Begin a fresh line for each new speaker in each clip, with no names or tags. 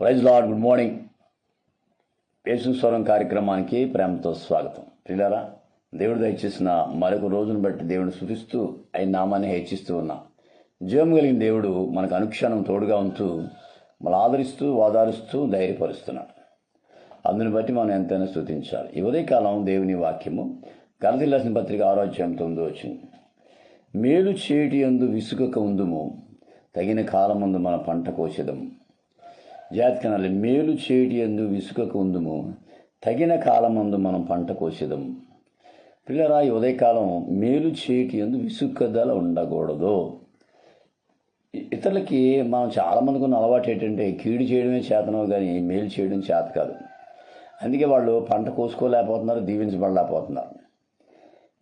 Praise lord good morning. Yesu స్వరం కార్యక్రమానికి ప్రేమతో స్వాగతం. పిల్లరా దేవుడు దయచేసిన మరొక రోజును బట్టి దేవుని శుతిస్తూ ఆయన నామాన్ని హెచ్చిస్తూ ఉన్నా. జీవం కలిగిన దేవుడు మనకు అనుక్షణం తోడుగా ఉంటూ మన ఆదరిస్తూ వాదారుస్తూ ధైర్యపరుస్తున్నాడు. అందుని బట్టి మనం ఎంతైనా స్థుతించాలి ఇవదే కాలం దేవుని వాక్యము కనతిల్లాసిన పత్రిక ఆరోగ్యం తొమ్మిది వచ్చింది మేలు చేటి అందు విసుగక ఉందుము తగిన కాలమందు మన పంట కోసేదము. జాతికనాలి మేలు చేటి ఎందు విసుకకు ఉందుము. తగిన కాలమందు మనం పంట కోసేదం పిల్లరా ఈ ఉదయకాలం మేలు చేటి ఎందు విసుక్కదల ఉండకూడదు. ఇతరులకి మనం చాలామందికి ఉన్న అలవాటు ఏంటంటే కీడు చేయడమే చేతనో కానీ మేలు చేయడం చేత కాదు. అందుకే వాళ్ళు పంట కోసుకోలేకపోతున్నారు దీవించబడలేకపోతున్నారు.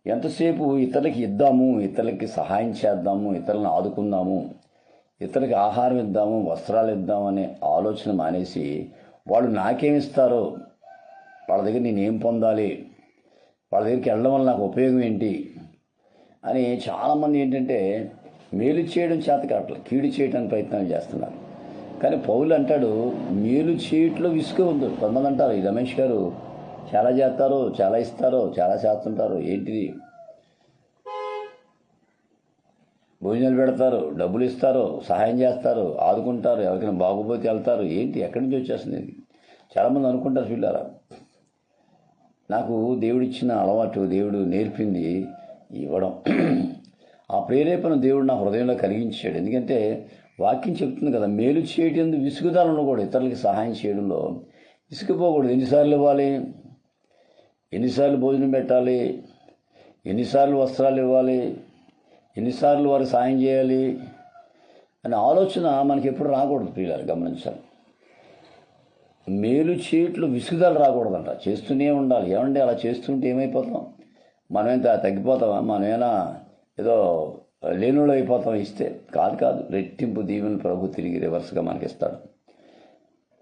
ఎంతసేపు ఇతరులకి ఇద్దాము ఇతరులకి సహాయం చేద్దాము ఇతరులను ఆదుకుందాము ఇతరులకి ఆహారం ఇద్దాము వస్త్రాలు ఇద్దామనే ఆలోచన మానేసి వాళ్ళు నాకేమిస్తారో వాళ్ళ దగ్గర నేనేం పొందాలి వాళ్ళ దగ్గరికి వెళ్ళడం వల్ల నాకు ఉపయోగం ఏంటి అని చాలామంది ఏంటంటే మేలు చేయడం చేత కావట్లేదు కీడు చేయడానికి ప్రయత్నాలు చేస్తున్నారు. కానీ పౌలు అంటాడు మేలు చేయట్లో విసుగు ఉంది. కొంతమంది అంటారు ఈ రమేష్ గారు చాలా చేస్తారు చాలా ఇస్తారు చాలా చేస్తుంటారు ఏంటిది? భోజనాలు పెడతారు డబ్బులు ఇస్తారు సహాయం చేస్తారు ఆదుకుంటారు ఎవరికైనా బాగోపోతే వెళ్తారు. ఏంటి? ఎక్కడి నుంచి వచ్చేస్తుంది ఇది? చాలామంది అనుకుంటారు పిల్లరా నాకు దేవుడిచ్చిన అలవాటు దేవుడు నేర్పింది ఇవ్వడం. ఆ ప్రేరేపణ దేవుడు నా హృదయంలో కలిగించాడు. ఎందుకంటే వాక్యం చెప్తుంది కదా మేలు చేయటం విసుగుదలను కూడా ఇతరులకి సహాయం చేయడంలో విసుగుపోకూడదు. ఎన్నిసార్లు ఇవ్వాలి? ఎన్నిసార్లు భోజనం పెట్టాలి? ఎన్నిసార్లు వస్త్రాలు ఇవ్వాలి? ఎన్నిసార్లు వారికి సాయం చేయాలి అనే ఆలోచన మనకి ఎప్పుడు రాకూడదు పిల్లలు గమనించాలి. మేలు చేయట్లు విసుగుదలు రాకూడదంట. చేస్తూనే ఉండాలి. ఏమండి అలా చేస్తుంటే ఏమైపోతాం? మనమేంత తగ్గిపోతామా? మనమేనా ఏదో లేనుడు అయిపోతాం ఇస్తే. కాదు కాదు. రెట్టింపు దీవెన ప్రభు తిరిగి రివర్స్గా మనకి ఇస్తాడు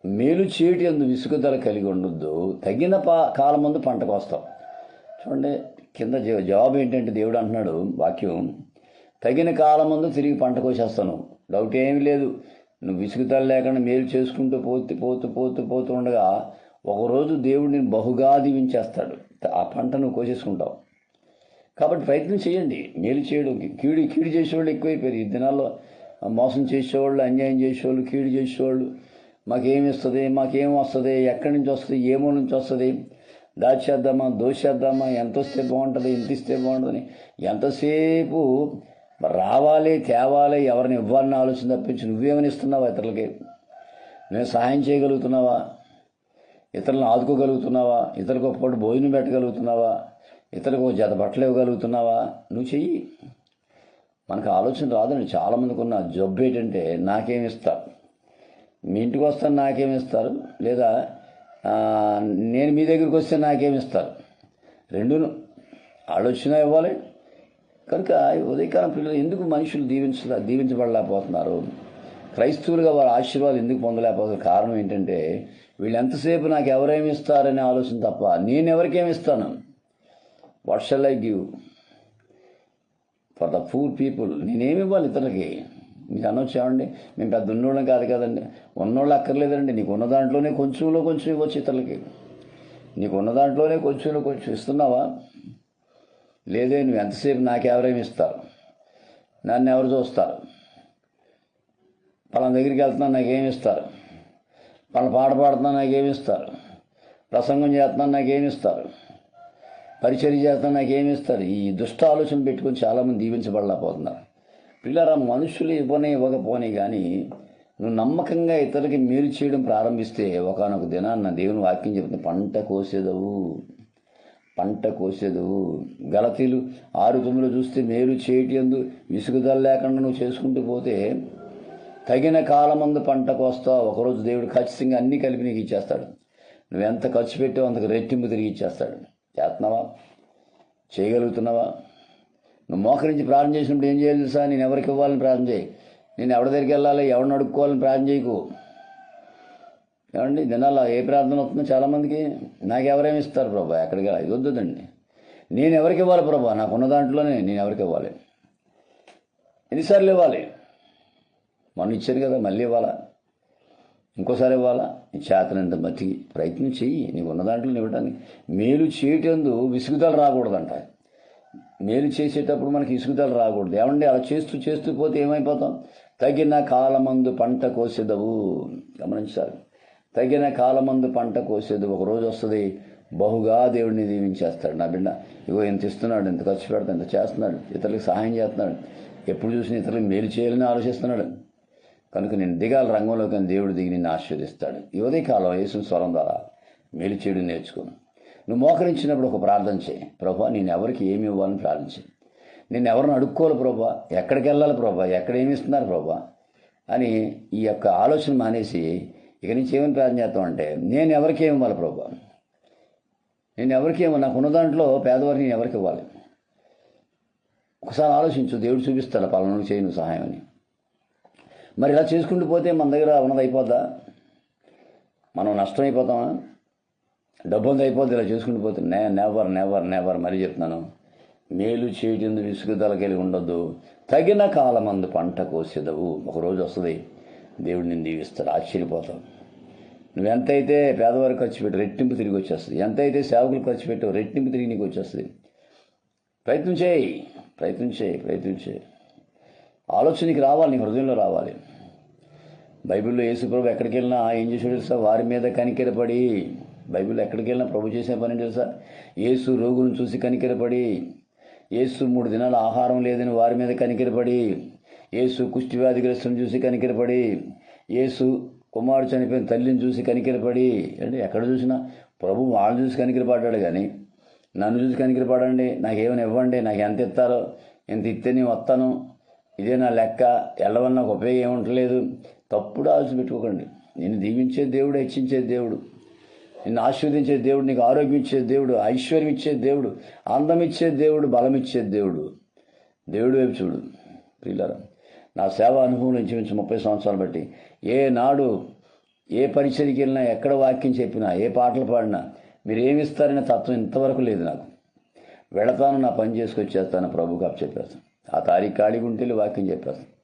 మేలు చేటి అందు విసుగుదల కలిగి ఉండొద్దు. తగిన పా కాలం ముందు పంటకు వస్తాం. చూడండి కింద జవాబు ఏంటంటే దేవుడు అంటున్నాడు వాక్యం. తగిన కాలం ముందు తిరిగి పంట కోసేస్తాను. డౌట్ ఏమీ లేదు. నువ్వు విసుగుదల లేకుండా మేలు చేసుకుంటూ పోతూ పోతూ పోతూ పోతూ ఉండగా ఒకరోజు దేవుడిని బహుగా దీవించేస్తాడు. ఆ పంట నువ్వు కోసేసుకుంటావు. కాబట్టి ప్రయత్నం చేయండి. మేలు చేయడం కీడు కీడు చేసేవాళ్ళు ఎక్కువైపోయారు. ఈ దినాల్లో మోసం చేసేవాళ్ళు అన్యాయం చేసేవాళ్ళు కీడు చేసేవాళ్ళు. మాకేమి ఇస్తుంది మాకేం వస్తుంది ఎక్కడి నుంచి వస్తుంది ఏమో నుంచి వస్తుంది. దాచేద్దామా దోషేద్దామా ఎంత వస్తే బాగుంటుంది ఎంత ఇస్తే బాగుంటుంది ఎంతసేపు రావాలి తేవాలి ఎవరిని ఇవ్వాలని ఆలోచన తప్పించి నువ్వేమని ఇస్తున్నావా ఇతరులకి? నువ్వు సహాయం చేయగలుగుతున్నావా? ఇతరులను ఆదుకోగలుగుతున్నావా? ఇతరులకు ఒక పూట భోజనం పెట్టగలుగుతున్నావా? ఇతరులకు ఒక జత బట్టలు ఇవ్వగలుగుతున్నావా? నువ్వు చెయ్యి. మనకు ఆలోచన రాదండి. చాలామందికి ఉన్న జబ్బు ఏంటంటే నాకేమి ఇస్తారు? మీ ఇంటికి వస్తాను నాకేమి ఇస్తారు? లేదా నేను మీ దగ్గరికి వస్తే నాకేమి ఇస్తారు? రెండును. ఆలోచన ఇవ్వాలి కనుక ఉదయకాలం పిల్లలు ఎందుకు మనుషులు దీవించ దీవించబడలేకపోతున్నారు? క్రైస్తవులుగా వారి ఆశీర్వాదం ఎందుకు పొందలేకపోతున్నారు? కారణం ఏంటంటే వీళ్ళు ఎంతసేపు నాకు ఎవరేమి ఇస్తారనే ఆలోచన తప్ప నేను ఎవరికేమి ఇస్తాను? What shall I give for the poor people నేనేమి ఇవ్వాలి ఇతరులకి? మీకు అనొచ్చు ఏమండి మేము పెద్ద ఉన్నోళ్ళం కాదు కదండి. ఉన్నోళ్ళు అక్కర్లేదండి. నీకు ఉన్న దాంట్లోనే కొంచెంలో కొంచెం ఇవ్వచ్చు ఇతరులకి. నీకు ఉన్న దాంట్లోనే కొంచెంలో కొంచెం ఇస్తున్నావా? లేదే నువ్వు ఎంతసేపు నాకెవరేమి ఇస్తారు నన్ను ఎవరు చూస్తారు? వాళ్ళ దగ్గరికి వెళ్తున్నా నాకేమి ఇస్తారు వాళ్ళ పాట పాడుతున్నా నాకేమి ఇస్తారు ప్రసంగం చేస్తున్నా నాకేమి ఇస్తారు పరిచర్య చేస్తున్నా నాకేమి ఇస్తారు ఈ దుష్ట ఆలోచన పెట్టుకొని చాలామంది దీవించబడలేకపోతున్నారు. పిల్లరా మనుషులు ఇవ్వనే ఇవ్వకపోనే కానీ నువ్వు నమ్మకంగా ఇతరులకి మేలు చేయడం ప్రారంభిస్తే ఒకనొక దినాన్న దేవుని వాక్యం చెప్తుంది పంట కోసేదవు. పంట కోసేదు. గలతీలు ఆరు తొమ్మిదిలో చూస్తే మేలు చేయటి అందు విసుగుదల లేకుండా నువ్వు చేసుకుంటూ పోతే తగిన కాలమందు పంట కోస్తావు. ఒకరోజు దేవుడు ఖచ్చితంగా అన్నీ కలిపి నీకు ఇచ్చేస్తాడు. నువ్వు ఎంత ఖర్చు పెట్టావు అంతకు రెట్టింపు తిరిగి ఇచ్చేస్తాడు. చేస్తున్నావా చేయగలుగుతున్నావా? నువ్వు మోకరించి ప్రార్థన చేసినప్పుడు ఏం చేయాలి తెలుసా? నేను ఎవరికి ఇవ్వాలని ప్రార్థన చేయి. నేను ఎవరి దగ్గరికి వెళ్ళాలి? ఎవరిని అడుక్కోవాలని ప్రార్థన చేయకు. ఏమండి దినాల ఏ ప్రార్థన వస్తుందో చాలామందికి నాకు ఎవరేమి ఇస్తారు ప్రభా ఎక్కడికి ఇది వద్దండి నేను ఎవరికి ఇవ్వాలి ప్రభా? నాకున్న దాంట్లోనే నేను ఎవరికి ఇవ్వాలి? ఎన్నిసార్లు ఇవ్వాలి? మొన్న ఇచ్చారు కదా మళ్ళీ ఇవ్వాలా? ఇంకోసారి ఇవ్వాలా? నీ చేతనంత బతికి ప్రయత్నం చెయ్యి. నీకు ఉన్న దాంట్లో ఇవ్వడానికి మేలు చేయటందు విసుగుదలు రాకూడదంట. మేలు చేసేటప్పుడు మనకి ఇసుగుదలు రాకూడదు. ఏమండి అలా చేస్తూ చేస్తూ పోతే ఏమైపోతాం? తగిన కాలమందు పంట కోసేదవు. గమనించాలి. తగిన కాలమందు పంట కోసేది ఒక రోజు వస్తుంది బహుగా దేవుడిని దీవించేస్తాడు. నా బిడ్డ ఇగో ఇంత ఇస్తున్నాడు ఇంత ఖర్చు పెడతాడు ఇంత చేస్తున్నాడు ఇతరులకు సహాయం చేస్తున్నాడు. ఎప్పుడు చూసినా ఇతరులకు మేలు చేయాలని ఆలోచిస్తున్నాడు. కనుక నేను దిగాలి రంగంలోకి అని దేవుడు దిగి నిన్ను ఆశీర్దిస్తాడు ఈ కాలం యేసు స్వరం ద్వారా మేలు చేయడం నేర్చుకోను. నువ్వు మోకరించినప్పుడు ఒక ప్రార్థన చేయి. ప్రభా నేను ఎవరికి ఏమి ఇవ్వాలని ప్రార్థించి నేను ఎవరిని అడుక్కోవాలి ప్రభా? ఎక్కడికి వెళ్ళాలి ప్రభా? ఎక్కడ ఏమి ఇస్తున్నారు ప్రభా? అని ఈ యొక్క ఆలోచన మానేసి ఇక నుంచి ఏమని ప్రార్థన చేస్తామంటే నేను ఎవరికి ఏమి ఇవ్వాలి ప్రభా? నేను ఎవరికి ఏమో నాకు ఉన్న దాంట్లో పేదవారికి నేను ఎవరికి ఇవ్వాలి? ఒకసారి ఆలోచించు దేవుడు చూపిస్తాడు పలానా చేయను సహాయం అని. మరి ఇలా చేసుకుంటూ పోతే మన దగ్గర ఉన్నది అయిపోద్దా? మనం నష్టం అయిపోతామా? డబ్బు అంతా అయిపోద్ది ఇలా చేసుకుంటూ పోతే నే నెవర్ నెవర్ నెవర్ మరీ చెప్తున్నాను. మేలు చేయటం విసుగుదల కలిగి ఉండొద్దు. తగిన కాలమందు పంట కోసేదవు. ఒకరోజు వస్తుంది. దేవుడు నేను దీవిస్తాడు ఆశ్చర్యపోతావు నువ్వు ఎంతైతే పేదవారికి ఖర్చు పెట్టు రెట్టింపు తిరిగి వచ్చేస్తుంది. ఎంతైతే సేవకులు ఖర్చు పెట్టు రెట్టింపు తిరిగి నీకు వచ్చేస్తుంది. ప్రయత్నం చేయి ప్రయత్నం చేయి ప్రయత్నం చేయి. ఆలోచన నీకు రావాలి నీ హృదయంలో రావాలి. బైబిల్లో యేసుప్రభు ఎక్కడికి వెళ్ళినా ఏం చేసాడు తెలుసా? వారి మీద కనికెరపడి. బైబిల్లో ఎక్కడికి వెళ్ళినా ప్రభు చేసే పని తెలుసా? యేసు రోగులను చూసి కనికెరపడి. యేసు మూడు దినాలు ఆహారం లేదని వారి మీద కనికెరపడి. యేసు కుష్టి వ్యాధిగ్రస్తులను చూసి కనికెరపడి యేసు కుమారుడు చనిపోయిన తల్లిని చూసి కనికెరపడి అంటే ఎక్కడ చూసినా? ప్రభు వాళ్ళని చూసి కనికెరపడ్డాడు కానీ నన్ను చూసి కనికెరపడండి నాకేమైనా ఇవ్వండి నాకు ఎంత ఇస్తారో ఎంత ఇస్తే నేను వస్తాను ఇదే నా లెక్క వెళ్ళవన్న నాకు ఉపయోగం ఏముంటలేదు తప్పుడు ఆలోచన పెట్టుకోకండి. నేను దీవించే దేవుడు హెచ్చించే దేవుడు నిన్ను ఆశీర్వదించే దేవుడు నీకు ఆరోగ్యం ఇచ్చే దేవుడు ఐశ్వర్యం ఇచ్చే దేవుడు అందం ఇచ్చే దేవుడు బలం ఇచ్చే దేవుడు. దేవుడు వైపు చూడు ప్రియులారా. నా సేవ అనుభవం ఇంచుమించు ముప్పై సంవత్సరాలు బట్టి ఏ నాడు ఏ పరిచయకి వెళ్ళినా ఎక్కడ వాక్యం చెప్పినా ఏ పాటలు పాడినా మీరు ఏమిస్తారనే తత్వం ఇంతవరకు లేదు నాకు. వెళతాను నా పని చేసుకొచ్చేస్తాను ప్రభు కాపు చెప్పేస్తాను ఆ తారీఖు ఖాళీగా ఉంటే వెళ్ళి వాక్యం చెప్పేస్తాను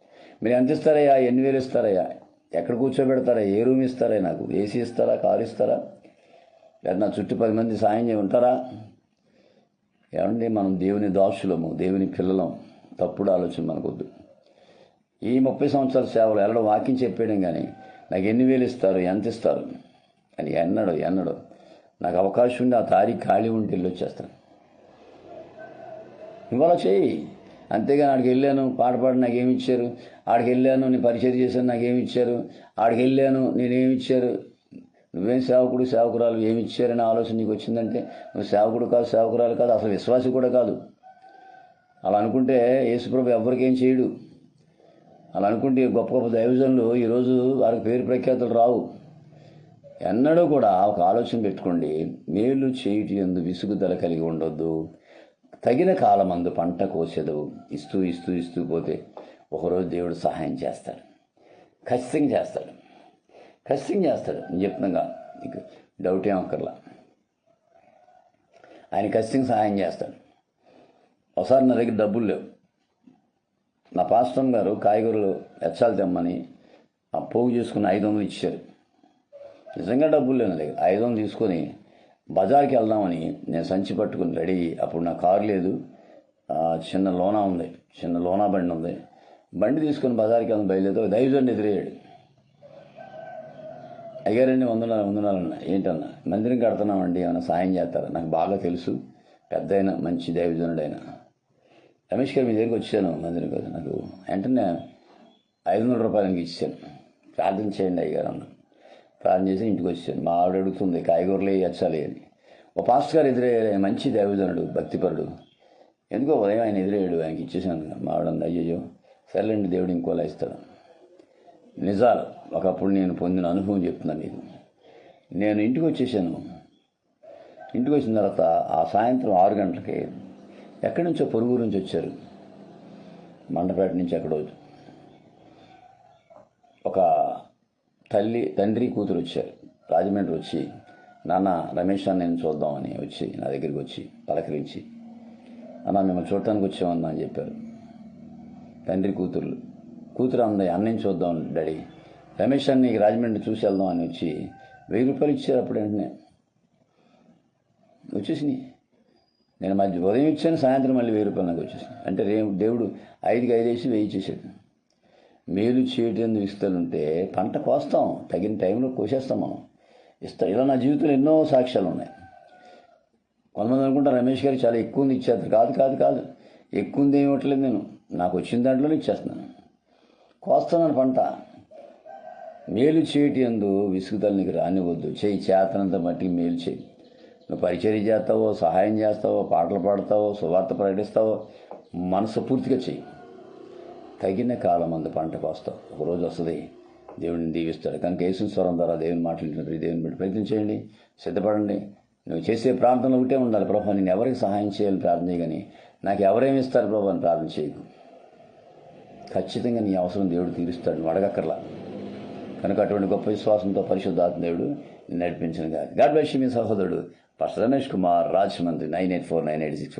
మీరు ఎంత ఇస్తారయ్యా? ఎన్ని వేలు ఇస్తారయ్యా? ఎక్కడ కూర్చోబెడతారా? ఏ రూమ్ ఇస్తారా నాకు? ఏసీ ఇస్తారా? కారు ఇస్తారా? లేదా నా చుట్టూ పది మంది సాయం చేయ ఉంటారా? ఏమండి మనం దేవుని దాసులము దేవుని పిల్లలం. తప్పుడు ఆలోచన మనకొద్దు. ఈ ముప్పై సంవత్సరాల సేవలు వెళ్ళడం వాక్యం చెప్పేయడం కానీ నాకు ఎన్ని వేలు ఇస్తారు ఎంత ఇస్తారు? అని ఎన్నడు ఎన్నడు నాకు అవకాశం ఉండి ఆ తారీఖు ఖాళీ ఉంటే వెళ్ళి వచ్చేస్తాను. ఇవాళ చేయి అంతేగాని ఆడికి వెళ్ళాను పాట పాడి నాకేమి ఇచ్చారు? ఆడికి వెళ్ళాను నేను పరిచయం చేశాను నాకేమి ఇచ్చారు? ఆడికి వెళ్ళాను నేనేమి ఇచ్చారు? నువ్వేం సేవకుడు సేవకురాలు ఏమి ఇచ్చారనే ఆలోచన నీకు వచ్చిందంటే నువ్వు సేవకుడు కాదు సేవకురాలు కాదు అసలు విశ్వాసి కూడా కాదు. అలా అనుకుంటే యేసుప్రభు ఎవరికేం చేయడు. అలా అనుకుంటే గొప్ప గొప్ప దైవజనులు ఈరోజు వారికి పేరు ప్రఖ్యాతులు రావు. ఎన్నడూ కూడా ఒక ఆలోచన పెట్టుకోండి మేలు చేయుటి ఎందు విసుగుదల కలిగి ఉండొద్దు. తగిన కాలమందు పంట కోసేదు ఇస్తూ ఇస్తూ ఇస్తూ పోతే ఒకరోజు దేవుడు సహాయం చేస్తాడు. ఖచ్చితంగా చేస్తాడు. ఖచ్చితంగా చేస్తాడు. నేను చెప్తున్నాగా నీకు డౌట్ ఏం అక్కర్లా. ఆయన ఖచ్చితంగా సహాయం చేస్తాడు. ఒకసారి నా దగ్గర డబ్బులు లేవు. నా పాస్టమ్ గారు కాయగూరలు ఎచ్చాలు తెమ్మని ఆ పోగు చేసుకుని ఐదు వందలు ఇచ్చారు. నిజంగా డబ్బులు లేవు లేదు ఐదు వందలు తీసుకొని బజార్కి వెళ్దామని నేను సంచి పట్టుకుని రెడీ అప్పుడు నా కారు లేదు. చిన్న లోనా ఉంది. చిన్న లోనా బండి ఉంది. బండి తీసుకొని బజార్కి వెళ్ళిన బయలుదేరితే ఒక దైవజండి ఎదురయ్యాడు అయ్యారండి వందనాలు వందనాలన్నా ఏంటన్నా? మందిరం కడుతున్నామండి ఏమైనా సాయం చేస్తారా? నాకు బాగా తెలుసు. పెద్ద అయినా మంచి దైవజనుడైనా రమేష్ గారు మీ దగ్గరికి వచ్చాను మందిరం కదా. నాకు వెంటనే ఐదు వందల రూపాయలకి ఇచ్చాను ప్రార్థన చేయండి అయ్యారు అన్న. ప్రార్థన చేసి ఇంటికి వచ్చాను. మా ఆవిడ అడుగుతుంది కాయగూరలే ఇచ్చాలి అని. ఓ పాస్టర్ గారు ఎదురయ్యారు ఆయన మంచి దైవజనుడు భక్తిపరుడు. ఎందుకో ఉదయం ఆయన ఎదురయ్యాడు ఆయనకి ఇచ్చేసాను మా ఆవిడ అయ్యయ్యో సర్లేండి దేవుడు ఇంకోలా ఇస్తాడు. నిజాలు ఒకప్పుడు నేను పొందిన అనుభవం చెప్తున్నా మీకు. నేను ఇంటికి వచ్చేసాను. ఇంటికి వచ్చిన తర్వాత ఆ సాయంత్రం ఆరు గంటలకి ఎక్కడి నుంచో పొరుగు నుంచి వచ్చారు. మండపేట నుంచి ఎక్కడో ఒక తల్లి తండ్రి కూతురు వచ్చారు. రాజమండ్రి వచ్చి నాన్న రమేష్ అని నేను చూద్దామని వచ్చి నా దగ్గరికి వచ్చి పలకరించి అన్న మిమ్మల్ని చూడటానికి వచ్చామన్నా అని చెప్పారు. తండ్రి కూతురు కూతురు అంది అన్నని చూద్దాం డాడీ. రమేష్ అన్ని రాజమండ్రి చూసి వెళ్దాం అని వచ్చి వెయ్యి రూపాయలు ఇచ్చారు అప్పుడు వెంటనే. వచ్చేసినాయి. నేను మధ్య ఉదయం ఇచ్చాను సాయంత్రం మళ్ళీ వెయ్యి రూపాయలు నాకు వచ్చేసింది. అంటే రే దేవుడు ఐదుకి ఐదు వేసి వెయ్యి ఇచ్చేసాడు మేలు చేయటం ఇస్తానుంటే పంట కోస్తాం తగిన టైంలో కోసేస్తాం మనం. ఇస్తాం ఇలా నా జీవితంలో ఎన్నో సాక్ష్యాలు ఉన్నాయి. కొంతమంది అనుకుంటారు రమేష్ గారికి చాలా ఎక్కువ ఉంది ఇచ్చేస్తారు. కాదు కాదు కాదు. ఎక్కువ ఉంది ఇవ్వట్లేదు నేను. నాకు వచ్చిన దాంట్లోనే ఇచ్చేస్తున్నాను. కోస్తున్నాను పంట. మేలు చేయటి ఎందు విసుగుదల నీకు రానివద్దు చేయి చేతనంత మట్టికి మేలు చేయి. నువ్వు పరిచర్య చేస్తావో సహాయం చేస్తావో పాటలు పాడతావో సువార్త ప్రకటిస్తావో మనసు పూర్తిగా చెయ్యి. తగిన కాలం అందు పంట కోస్తావు. ఒకరోజు వస్తుంది దేవుడిని దీవిస్తాడు. కనుక యేసు స్వరం ద్వారా దేవుని మాట్లాడినప్పుడు దేవుని బిడ్డ ప్రయత్నం చేయండి సిద్ధపడండి. నువ్వు చేసే ప్రాంతంలో ఒకటే ఉండాలి. ప్రభావ నేను ఎవరికి సహాయం చేయాలని ప్రార్థన చేయగాని నాకు ఎవరేమి ఇస్తారు ప్రభా అని ప్రార్థన చేయకు. ఖచ్చితంగా నీ అవసరం దేవుడు తీరుస్తాడు. నువ్వు అడగక్కర్లా. కనుక అటువంటి గొప్ప విశ్వాసంతో పరిశుద్ధాత్మ దేవుడు నిన్ను నడిపించిన గాడ్ బ్లెస్ మీ సహోదరుడు. First Ramesh Kumar Rajahmundry nine eight four nine eight six